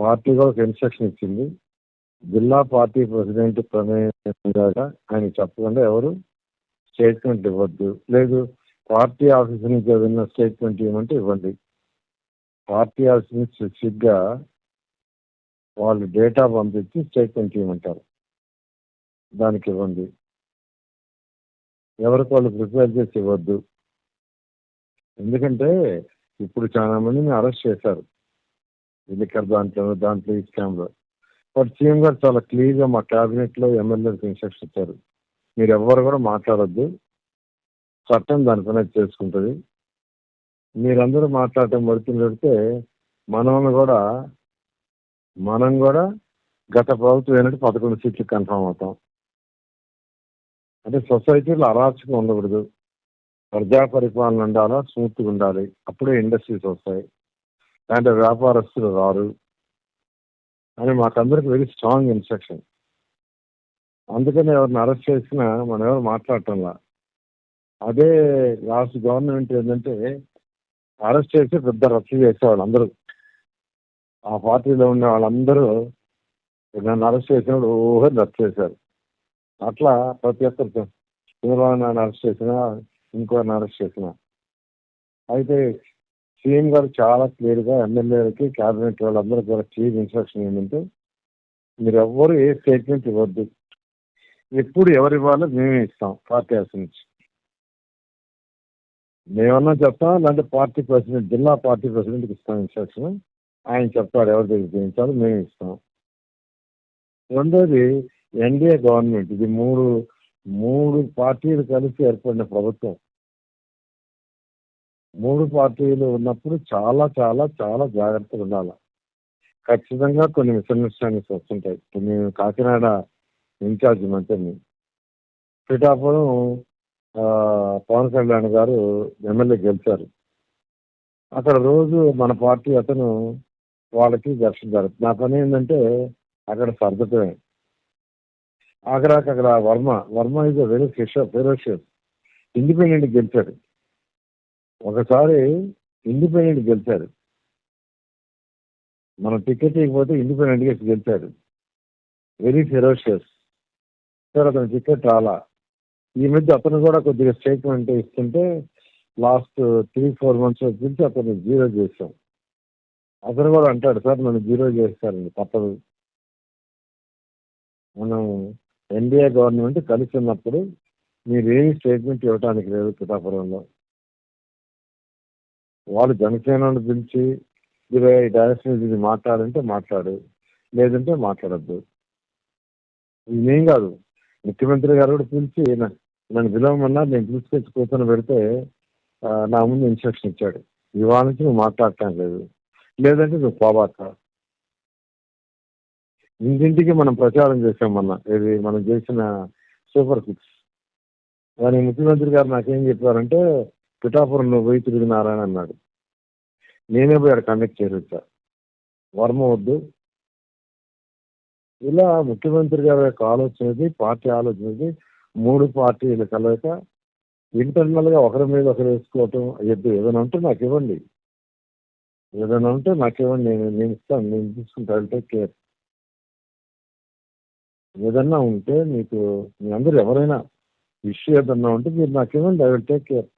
Party కూడా ఒక instruction ఇచ్చింది. జిల్లా పార్టీ ప్రెసిడెంట్ ప్రమేయంగా ఆయన చెప్పకుండా ఎవరు స్టేట్మెంట్ ఇవ్వద్దు. లేదు పార్టీ ఆఫీస్ నుంచి ఏదైనా స్టేట్మెంట్ ఇవ్వమంటే ఇవ్వండి. పార్టీ ఆఫీస్ నుంచి స్పెసిఫిక్గా వాళ్ళు డేటా పంపించి స్టేట్మెంట్ ఇవ్వమంటారు. దానికి ఇవ్వండి. ఎవరికి వాళ్ళు ప్రిపేర్ చేసి ఇవ్వద్దు. ఎందుకంటే ఇప్పుడు చాలా మందిని అరెస్ట్ చేశారు. లిక్కర్ దాంట్లో దాంట్లో ఈ స్కామ్లో బట్ సీఎం గారు చాలా క్లియర్గా మా క్యాబినెట్లో ఎమ్మెల్యేలకు ఇన్స్ట్రక్షన్ ఇచ్చారు. మీరు ఎవ్వరు కూడా మాట్లాడొద్దు. చట్టం దానిపైన చేసుకుంటుంది. మీరందరూ మాట్లాడటం మొదటి పెడితే మనల్ని కూడా మనం కూడా గత ప్రభుత్వం ఏంటంటే పదకొండు సీట్లు కన్ఫామ్ అవుతాం. అంటే సొసైటీలో అరాచకం ఉండకూడదు. ప్రజా పరిపాలన ఉండాలా స్మూత్గా ఉండాలి. అప్పుడే ఇండస్ట్రీస్ వస్తాయి. అంటే వ్యాపారస్తులు రారు. అని మాకందరికి వెరీ స్ట్రాంగ్ ఇన్స్ట్రక్షన్ అందుకని ఎవరిని అరెస్ట్ చేసినా మనం ఎవరు మాట్లాడటంలా. అదే లాస్ట్ గవర్నమెంట్ ఏంటంటే అరెస్ట్ చేసి పెద్ద రచ్చ చేసేవాళ్ళు అందరూ. ఆ పార్టీలో ఉన్న వాళ్ళందరూ నన్ను అరెస్ట్ చేసినప్పుడు ఊహ రచ్చ చేశారు. అట్లా ప్రతి ఒక్కరు చంద్రబాబు నాయుడు అరెస్ట్ చేసినా ఇంకోరిని అరెస్ట్ చేసినా. అయితే సీఎం గారు చాలా క్లియర్గా ఎమ్మెల్యేలకి క్యాబినెట్ వాళ్ళందరూ కూడా చీఫ్ ఇన్స్ట్రక్షన్ ఏంటంటే మీరు ఎవ్వరు ఏ స్టేట్మెంట్ ఇవ్వద్దు. ఎప్పుడు ఎవరు ఇవ్వాలో మేమే ఇస్తాం పార్టీ హౌస్ నుంచి. మేమన్నా చెప్తాం లేదంటే పార్టీ ప్రెసిడెంట్ జిల్లా పార్టీ ప్రెసిడెంట్కి ఇస్తాం ఇన్స్ట్రక్షన్. ఆయన చెప్తాడు ఎవరి దగ్గర చేయించాలో మేము ఇస్తాం. రెండోది ఎన్డీఏ గవర్నమెంట్ ఇది మూడు మూడు పార్టీలు కలిసి ఏర్పడిన ప్రభుత్వం. మూడు పార్టీలు ఉన్నప్పుడు చాలా చాలా చాలా జాగ్రత్తగా ఉండాలి. ఖచ్చితంగా కొన్ని మిస్అండర్స్టాండింగ్స్ వస్తుంటాయి. కొన్ని నేను కాకినాడ ఇన్ఛార్జ్ మంత్రిని. పిఠాపురం పవన్ కళ్యాణ్ గారు ఎమ్మెల్యే గెలిచారు. అక్కడ రోజు మన పార్టీ అతను వాళ్ళకి ఘర్షణ జరుగుతుంది నా పని ఏంటంటే అక్కడ సర్దుతమే అక్కడ అక్కడ Varma Varma is very ferocious independent గెలిచాడు. ఒకసారి ఇండిపెండెంట్ గెలిచారు. మనం టికెట్ ఇవ్వకపోతే ఇండిపెండెంట్గా గెలిచారు. Very ferocious. సార్ అతను టికెట్ రాలా? ఈ మధ్య అతను కూడా కొద్దిగా స్టేట్మెంట్ ఇస్తుంటే లాస్ట్ త్రీ ఫోర్ మంత్స్ నుంచి అతను జీరో చేసాం అతను కూడా అంటాడు సార్ నన్ను జీరో చేస్తారండి తప్పదు. మనం ఎన్డీఏ గవర్నమెంట్ కలిసి ఉన్నప్పుడు మీరేమి స్టేట్మెంట్ ఇవ్వడానికి లేదు పిఠాపురంలో. వాళ్ళు జనసేనను పిలిచి ఇరవై ఈ డైరెక్షన్ ఇది మాట్లాడంటే మాట్లాడు లేదంటే మాట్లాడద్దు. నేనేం కాదు. ముఖ్యమంత్రి గారు కూడా పిలిచి నన్ను పిలవమన్నా నేను పిలుచుకొచ్చి కూర్చొని పెడితే నా ముందు ఇన్స్ట్రక్షన్ ఇచ్చాడు. ఇవాళ నుంచి నువ్వు మాట్లాడటం లేదు. లేదంటే నువ్వు పోబాక ఇంటింటికి మనం ప్రచారం చేసాం మొన్న. ఇది మనం చేసిన సూపర్ సిక్స్ కానీ ముఖ్యమంత్రి గారు నాకేం చెప్పారంటే పిఠాపురంలో నువ్వు పోయి తిరిగినారని అన్నాడు. నేనే పోయి అక్కడ కండక్ట్ చేసి వర్మ వద్దు. ఇలా ముఖ్యమంత్రి గారి యొక్క ఆలోచనది పార్టీ ఆలోచనది మూడు పార్టీలు కలయిక ఇంటర్నల్గా ఒకరి మీద ఒకరు వేసుకోవటం ఎద్దు ఏదైనా ఉంటే నాకు ఇవ్వండి. ఏదైనా ఉంటే నాకు ఇవ్వండి. నేను నేను ఇస్తాను. నేను తీసుకుంటాను టేక్ కేర్. ఏదన్నా ఉంటే మీకు మీ అందరు ఎవరైనా ఇష్యూ ఏదన్నా ఉంటే మీరు నాకు ఇవ్వండి. I will take care.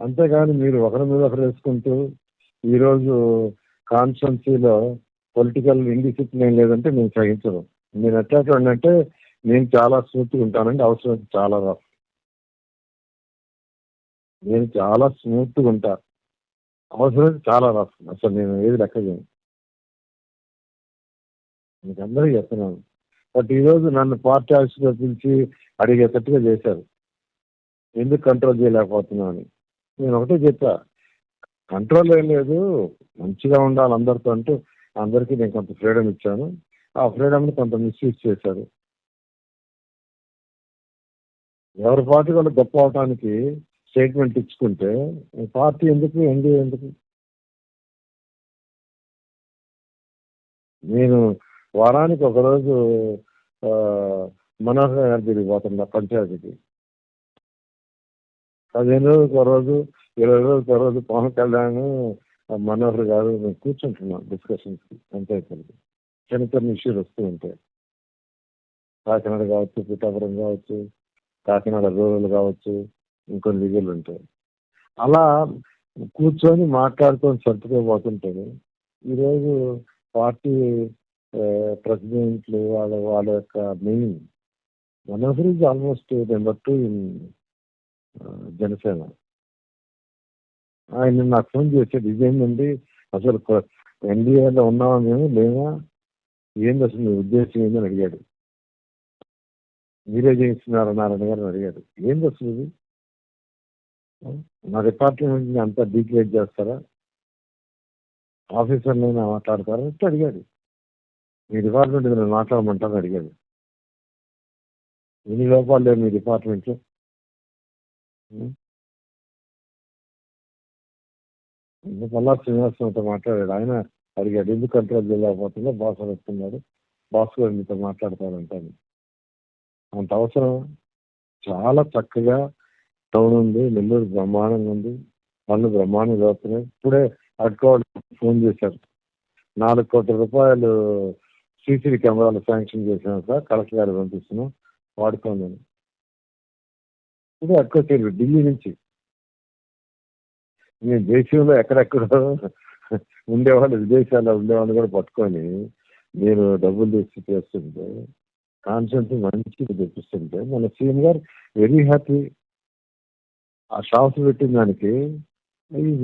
అంతేగాని మీరు ఒకరి మీద ఒకరు వేసుకుంటూ ఈరోజు కాన్స్టిట్యున్సీలో పొలిటికల్ ఇండిసిప్లిన్ లేదంటే నేను సహించను నేను ఎట్లా అంటే నేను చాలా స్మూత్గా ఉంటానండి అవసరం అయితే చాలా రఫ్ నేను చాలా స్మూత్గా ఉంటా. అవసరం అయితే చాలా రఫ్ అసలు నేను ఏది లెక్క చేయను. మీకు అందరికీ చెప్తున్నాను. బట్ ఈరోజు నన్ను పార్టీ ఆఫీస్లో పిలిచి అడిగేటట్టుగా చేశారు. ఎందుకు కంట్రోల్ చేయలేకపోతున్నాను అని. నేను ఒకటే చెప్పా. కంట్రోల్ ఏం లేదు. మంచిగా ఉండాలి అందరితో అంటూ అందరికీ నేను కొంత ఫ్రీడమ్ ఇచ్చాను. ఆ ఫ్రీడమ్ని కొంత మిస్యూజ్ చేశారు. ఎవరి పార్టీ వాళ్ళు గొప్ప అవటానికి స్టేట్మెంట్ ఇచ్చుకుంటే పార్టీ ఎందుకు ఎన్డీఏ ఎందుకు? నేను వారానికి ఒకరోజు మనోహర్ గారి దగ్గరికి పోతున్నా పంచాయతీకి. పదిహేను రోజులకు ఒక రోజు ఇరవై రోజులకు ఒక రోజు పవన్ కళ్యాణ్ మనోహర్ గారు మేము కూర్చుంటున్నాం డిస్కషన్స్కి అంతే కలిపి చిన్న చిన్న ఇష్యూలు వస్తూ ఉంటాయి. కాకినాడ కావచ్చు పిఠాపురం కావచ్చు కాకినాడ రూరల్ కావచ్చు ఇంకొన్ని లీగల్ ఉంటాయి. అలా కూర్చొని మాట్లాడుకొని సర్దుకోబోతుంటారు ఈరోజు పార్టీ ప్రెసిడెంట్లు వాళ్ళ వాళ్ళ యొక్క main Manohar is almost number two in Janasena. ఆయన నాకు ఫోన్ చేశాడు ఇదేంటండి అసలు ఎన్డీఏలో ఉన్నామా మేము? లేవా? ఏంది అసలు మీ ఉద్దేశం ఏందని అడిగాడు. మీరే చేయిస్తున్నారు నారాయణ గారు? అడిగాడు. ఏంది అసలు ఇది? నా డిపార్ట్మెంట్ అంతా డీక్రియేట్ చేస్తారా? ఆఫీసర్లైనా మాట్లాడతారా? అంటే అడిగాడు. మీ డిపార్ట్మెంట్ నేను మాట్లాడమంటాను అడిగాడు. ఎన్ని లోపాలు లేవు మీ డిపార్ట్మెంట్లో? మళ్ళా శ్రీనివాసరావుతో మాట్లాడాడు. ఆయన అడిగాడు ఎందుకు కంట్రోల్ చేయలేకపోతుందో బాస్ వస్తున్నాడు. బాస్ గారు మీతో మాట్లాడతారంటాను అంత అవసరం? చాలా చక్కగా టౌన్ ఉంది నెల్లూరు బ్రహ్మాండంగా ఉంది. పనులు బ్రహ్మాండంగా అవుతున్నాయి ఇప్పుడే అడ్కోవాలి ఫోన్ చేశారు. నాలుగు కోట్ల రూపాయలు సీసీ కెమెరాలు శాంక్షన్ చేశాను సార్. కలెక్టర్ గారు పంపిస్తున్నాం. వాడుకోండి ఇది అడ్కోచేరు ఢిల్లీ నుంచి. నేను దేశంలో ఎక్కడెక్కడో ఉండేవాళ్ళు విదేశాల్లో ఉండేవాళ్ళు కూడా పట్టుకొని మీరు డబ్బులు తెచ్చి చేస్తుంటే కాన్సెప్ట్ మంచిగా తెప్పిస్తుంటే మన సీఎం గారు వెరీ హ్యాపీ ఆ షాప్స్ పెట్టిన దానికి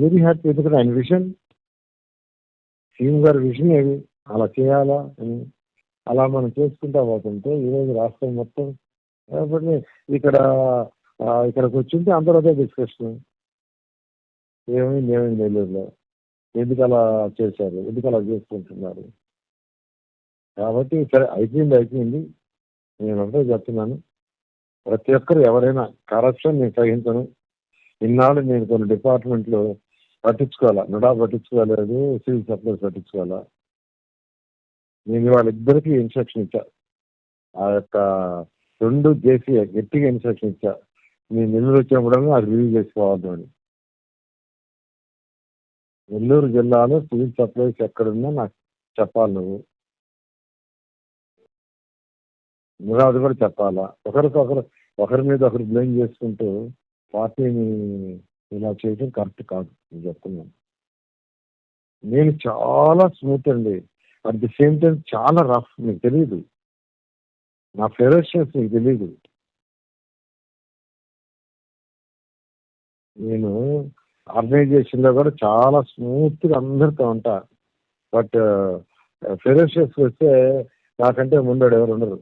వెరీ హ్యాపీ ఎందుకంటే ఆయన విషన్ సీఎం గారి విషన్ ఏది? అలా చేయాలా అని. అలా మనం చేసుకుంటా పోతుంటే ఈరోజు రాష్ట్రం మొత్తం కాబట్టి ఇక్కడ ఇక్కడికి వచ్చింటే అందరూ అదే డిస్కషన్ ఏమైంది ఏమైంది నెల్లూరులో ఎందుకు అలా చేశారు? ఎందుకు అలా చేసుకుంటున్నారు? కాబట్టి సరే అయిపోయింది అయిపోయింది. నేను ఒకటే చెప్తున్నాను. ప్రతి ఒక్కరు ఎవరైనా కరప్షన్ నేను సహించను. ఇన్నాళ్ళు నేను కొన్ని డిపార్ట్మెంట్లు పట్టించుకోవాలా? నుడా పట్టించుకోలేదు సివిల్ సప్లైస్ పట్టించుకోవాలా? నేను వాళ్ళిద్దరికీ ఇన్స్ట్రక్షన్ ఇచ్చా. ఆ యొక్క రెండు చేసి గట్టిగా ఇన్స్ట్రక్షన్ ఇచ్చా. మీ నెల్లూరు వచ్చినప్పుడల్లా అది రిలీజ్ చేసుకోవద్దు అని. నెల్లూరు జిల్లాలో సివిల్ సప్లైస్ ఎక్కడున్నా నాకు చెప్పాలి నువ్వు. నువ్వు అది కూడా చెప్పాలా? ఒకరికొకరు ఒకరి మీద ఒకరు బ్లేమ్ చేసుకుంటూ పార్టీని ఇలా చేయడం కరెక్ట్ కాదు నేను చెప్తున్నాను. నేను చాలా స్మూత్ అండి. అట్ ది సేమ్ టైం చాలా రఫ్ మీకు తెలియదు నా ఫెరోషియస్ మీకు తెలియదు నేను ఆర్గనైజేషన్లో కూడా చాలా స్మూత్గా అందరితో ఉంటా. బట్ ఫెరోషియస్ వస్తే నాకంటే ముందు ఎవరు ఉండరు.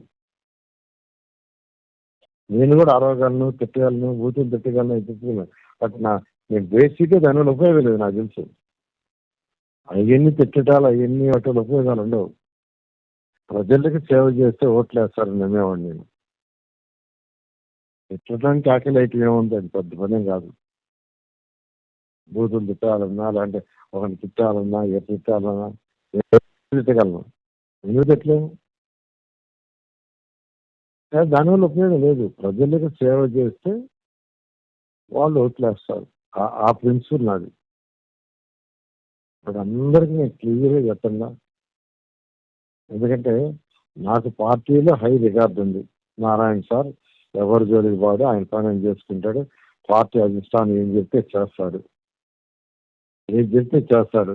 నేను కూడా అరవగలను తిట్టగలను బూతులు తిట్టగలను తిట్టగలను బట్ నా నేను బేసిక్గా దానివల్ల ఉపయోగం లేదు నాకు తెలుసు. అవన్నీ తిట్టడాలు అవన్నీ వాటి ఉపయోగాలు ఉండవు. ప్రజలకి సేవ చేస్తే ఓట్లు వేస్తారు నమ్మేవాడిని నేను. తిట్టడానికి ఆకలి అయితే ఏముంది? అది పెద్ద పని కాదు. బూతులు తిట్టాలన్నా లేదంటే ఒకరిని తిట్టాలన్నా ఏ తిట్టాలన్నా తిట్టగలను. ఎందుకు తిట్టలేము? దానివల్ల ఉపయోగం లేదు. ప్రజలకు సేవ చేస్తే వాళ్ళు ఓట్లేస్తారు. ఆ ప్రిన్సిపల్ నాది. ఇప్పుడు అందరికీ నేను క్లియర్గా చెప్పండి ఎందుకంటే నాకు పార్టీలో హై రికార్డు ఉంది. నారాయణ సార్ ఎవరు జోలికి వాడు ఆయన పని చేసుకుంటాడు. పార్టీ అధిష్టానం ఏం చెప్తే చేస్తాడు. ఏం చెప్తే చేస్తారు?